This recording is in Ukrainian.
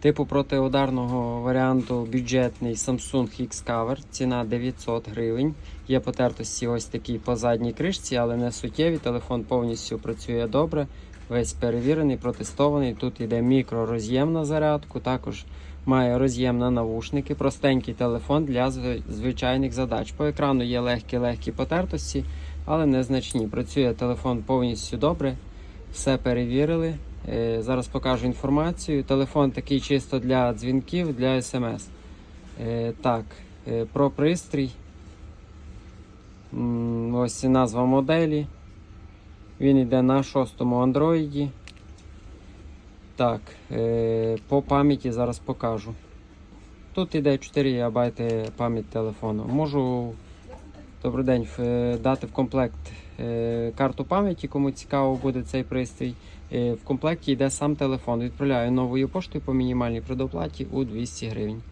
Типу протиударного варіанту бюджетний Samsung X-Cover, ціна 900 гривень. Є потертості ось такі по задній кришці, але не суттєві. Телефон повністю працює добре, весь перевірений, протестований. Тут йде мікророз'єм на зарядку, також має роз'єм на навушники. Простенький телефон для звичайних задач. По екрану є легкі-легкі потертості, але незначні. Працює телефон повністю добре. Все перевірили. Е, Зараз покажу інформацію. Телефон такий чисто для дзвінків, для смс. Е, Так, е, про пристрій. Ось назва моделі. Він йде на шостому Android. Так, по пам'яті зараз покажу. Тут йде 4 ГБ пам'ять телефону. Можу добрий день е, дати в комплект е, карту пам'яті, кому цікаво буде цей пристрій. Е, В комплекті йде сам телефон. Відправляю новою поштою по мінімальній предоплаті у 200 гривень.